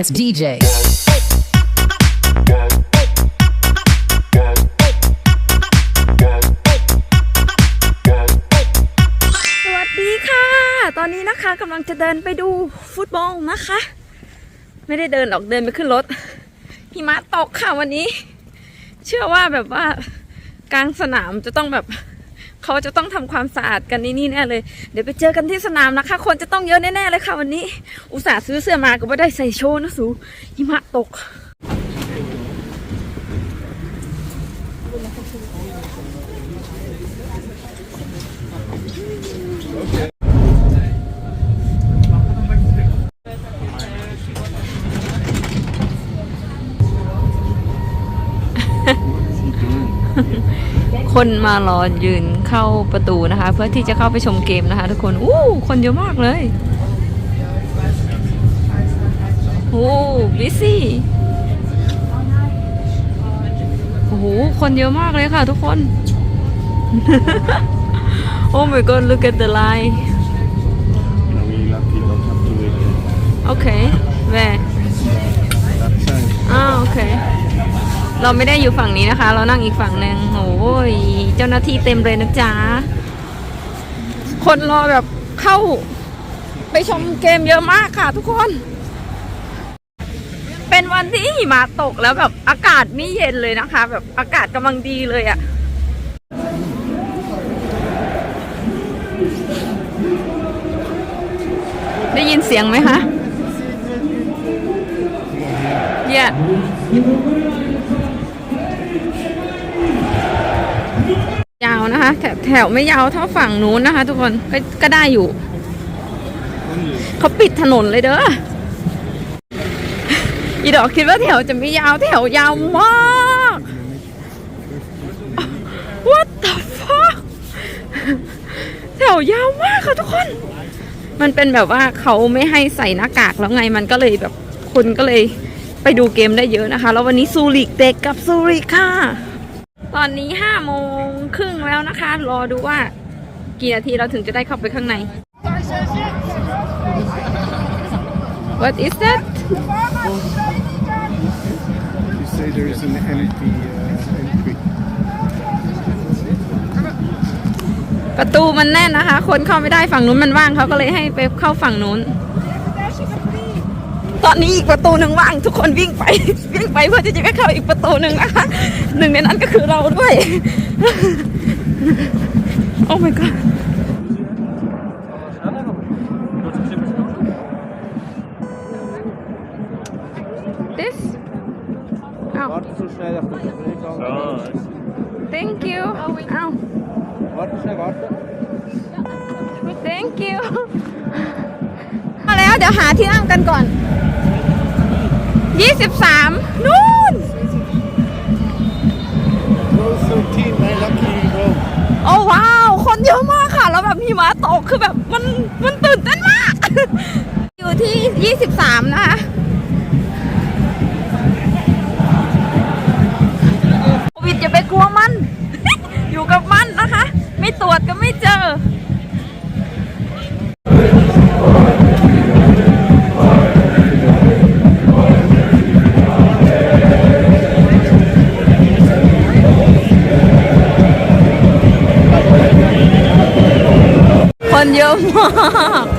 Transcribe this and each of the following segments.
ass DJ. สวัสดีค่ะ ตอนนี้นะคะกำลังจะเดินไปดูฟุตบอลนะคะ ไม่ได้เดินหรอกเดินไปขึ้นรถหิมะตกค่ะวันนี้ เชื่อว่าแบบว่ากลางสนามจะต้องแบบ เขาจะต้องทำความสะอาดกันนี่นี่แน่เลย เดี๋ยวไปเจอกันที่สนามนะคะ คนจะต้องเยอะแน่ๆเลยค่ะวันนี้ อุตส่าห์ซื้อเสื้อมาก็ไม่ได้ใส่โชว์นะสูหิมะตก คนมารอยืนเข้าประตูนะคะ เพื่อที่จะเข้าไปชมเกมนะคะ ทุกคนอู้คนเยอะมากเลยโอ้บิซี่โอ้โหคนเยอะมากเลยค่ะทุกคน โอ้ my god look at the line Now we lucky don't have to wait here. โอเคแม่อ้าโอเค เราไม่ได้อยู่ฝั่งนี้นะคะ เรานั่งอีกฝั่งหนึ่งโอ้ เจ้าหน้าที่เต็มเลยนะจ๊ะ คนรอแบบเข้า ไปชมเกมเยอะมากค่ะทุกคน เป็นวันที่หิมะตกแล้วแบบอากาศไม่เย็นเลยนะคะ แบบอากาศกำลังดีเลยอะได้ยินเสียงไหมคะ Yeah ยาว นะคะ แถวแถวไม่ยาวเท่าฝั่งนู้นนะคะ ทุกคนก็ก็ได้อยู่ เขาปิดถนนเลยเด้ออีดอกคิดว่าแถวจะไม่ยาวแถวยาวมาก What the fuck แถวยาวมากค่ะทุกคน มันเป็นแบบว่าเขาไม่ให้ใส่หน้ากากแล้วไงมันก็เลยแบบคนก็เลยไปดูเกมได้เยอะนะคะ แล้ววันนี้ซูริกเด็กกับซูริกค่ะ ตอนนี้ห้าโมง ครึ่งแล้วนะคะ รอดูว่ากี่นาทีเราถึงจะได้เข้าไปข้างใน What is that You say there is an empty uh, entry. ประตูมันแน่นนะคะ คนเข้าไม่ได้ฝั่งนู้นมันว่างเขาก็เลยให้ไปเข้าฝั่งนู้น ตอนนี้อีกประตูหนึ่งว่าง ทุกคนวิ่งไป วิ่งไปเพื่อที่จะไปเข้าอีกประตูหนึ่งนะคะ หนึ่งในนั้นก็คือเราด้วย โอ้ my god this อ้าว Warte so schnell auf den thank you อ้าว Warte schnell, warte. thank you มาแล้วเดี๋ยวหาที่นั่งกันก่อน 23 นู่น Row 13, my lucky row. โอ้ว้าว คนเยอะมากค่ะ แล้วแบบมีมาตกคือแบบมันมันตื่นเต้นมาก อยู่ที่ 23 นะคะ โควิดอย่าไปกลัวมัน อยู่กับมันนะคะ ไม่ตรวจก็ไม่เจอ ค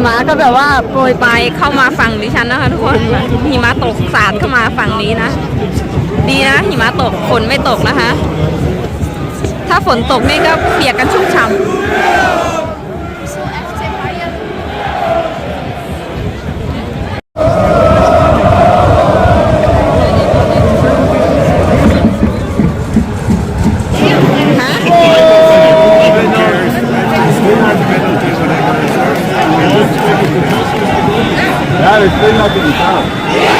หิมะก็แบบว่าโปรยไปเข้ามาฝั่งดิฉันนะคะทุกคนหิมะตกสาดเข้ามาฝั่งนี้นะ ดีนะหิมะตกฝนไม่ตกนะคะ ถ้าฝนตกนี่ก็เปียกกันชุ่มฉ่ำ explain that to the.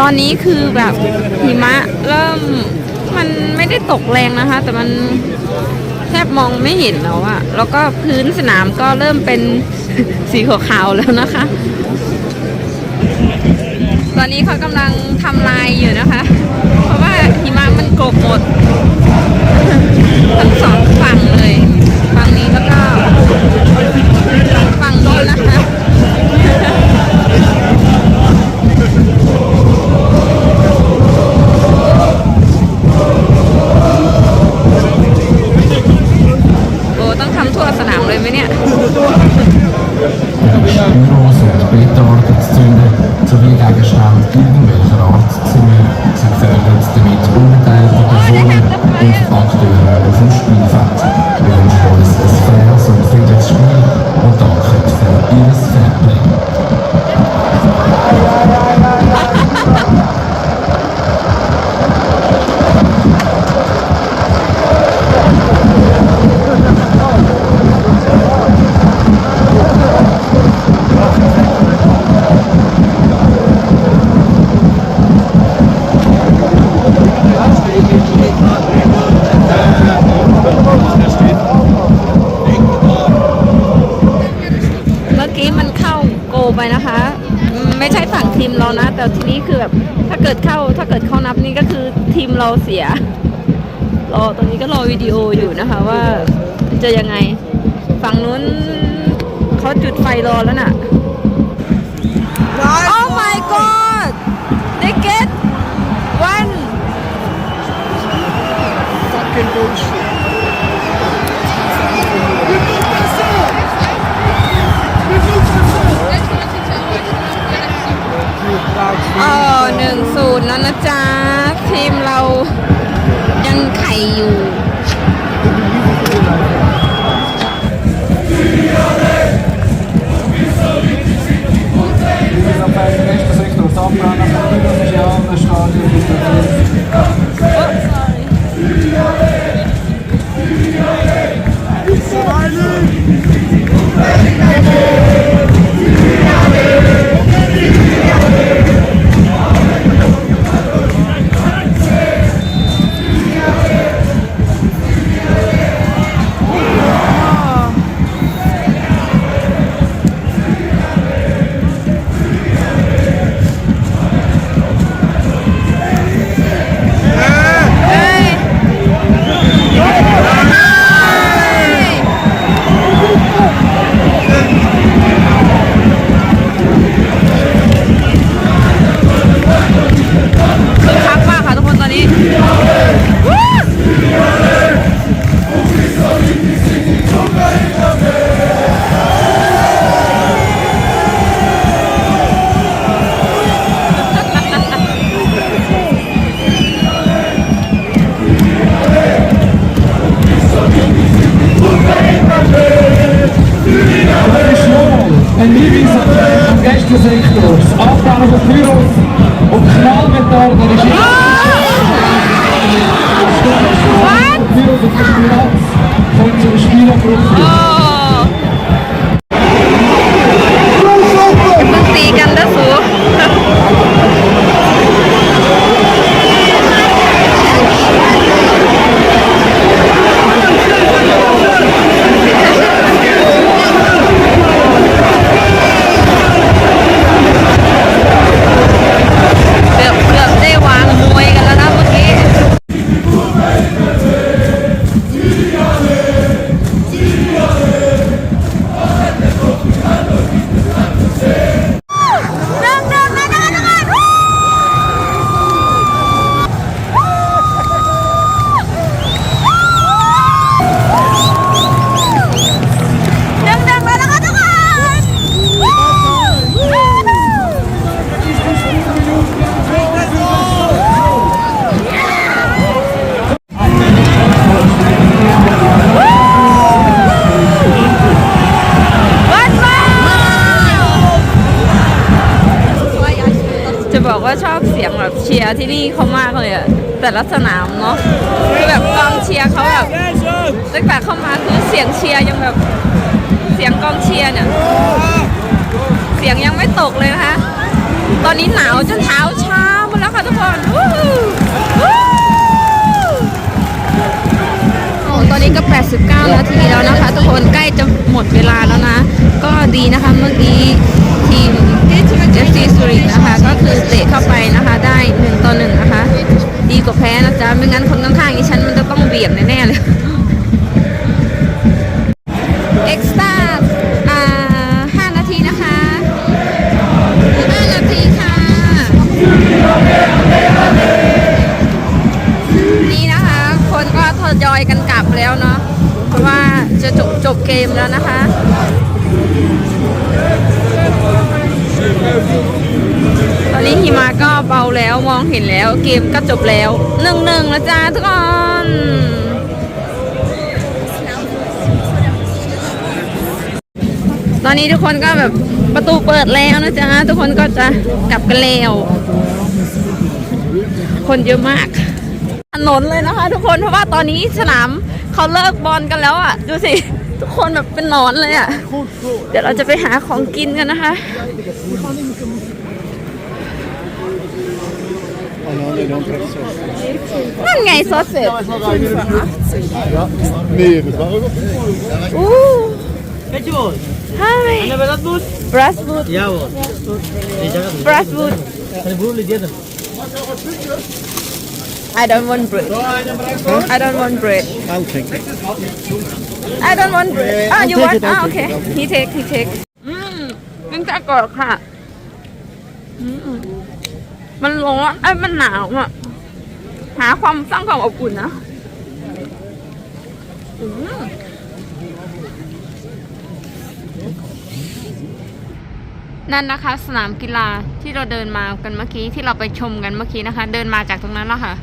ตอนนี้คือแบบหิมะเริ่มมันไม่ได้ตกแรงนะคะ แต่มันแทบมองไม่เห็นแล้วอะแล้วก็พื้นสนามก็เริ่มเป็นสีขาวๆแล้วนะคะ ตอนนี้เขากำลังทำลายอยู่นะคะ เพราะว่าหิมะมันโกบหมดทั้งสองฝั่งเลยฝั่งนี้แล้วก็ฝั่งนู้นนะคะ รอตอนนี้ก็รอวิดีโออยู่นะคะว่าจะยังไง ฝั่งนู้นเขาจุดไฟรอแล้วน่ะ Oh my god they get one Fucking bullshit. เออหนึ่งศูนย์แล้วนะจ๊ะ ทีมเรา ยังไข่อยู่าที่นี่เขามากเลยอะแต่ละสนามเนาะคือแบบกองเชียร์เขาแบบตั้งแต่เข้ามาคือเสียงเชียร์ยังแบบเสียงกองเชียร์เนี่ยเสียงยังไม่ตกเลยนะคะตอนนี้หนาวจนเท้าชาหมดแล้วค่ะทุกคนโอ้ตอนนี้ก็ 89 นาทีแล้วนะคะ ทุกคนใกล้จะหมดเวลาแล้วนะ ก็ดีนะคะเมื่อกี้ ทีม FC สุรินทร์นะคะ ก็คือเตะเข้าไปนะคะ ได้หนึ่งต่อหนึ่งนะคะ ดีกว่าแพ้นะจ๊ะ ไม่งั้นคนข้างๆอีฉันมันจะต้องเบียดแน่ๆเลยเอ็กซ์ต้าอ่าห้านาทีนะคะห้านาทีค่ะ นี่นะคะ คนก็ทยอยกันกลับแล้วเนาะ เพราะว่าจะจบจบเกมแล้วนะคะ มองเห็นแล้วเกมก็จบแล้วหนึ่งหนึ่งแล้วจ้าทุกคนตอนนี้ทุกคนก็แบบประตูเปิดแล้วนะจ๊ะทุกคนก็จะกลับกันแล้วคนเยอะมาก ถนนเลยนะคะ ทุกคนเพราะว่าตอนนี้สนามเขาเลิกบอลกันแล้วอะ ดูสิ ทุกคนแบบเป็นนอนเลยอะ เดี๋ยวเราจะไปหาของกินกันนะคะ Weet je wat? Hi En hebben we dat boet? Braswood Ja hoor. Nee, dat gaat niet. Braswood En de broer liet dit. I don't want bread I don't want bread I'll take it. I don't want bread ah you I'll want take it, I'll ah take okay it, I'll take he take he take อืมกินไส้กรอกค่ะอืม มันร้อนไอ้ยมันหนาวอะ หาความสร้างความอบอุ่นนะอืมนั่นนะคะ สนามกีฬาที่เราเดินมากันเมื่อกี้ที่เราไปชมกันเมื่อกี้นะคะ เดินมาจากตรงนั้นแล้วค่ะ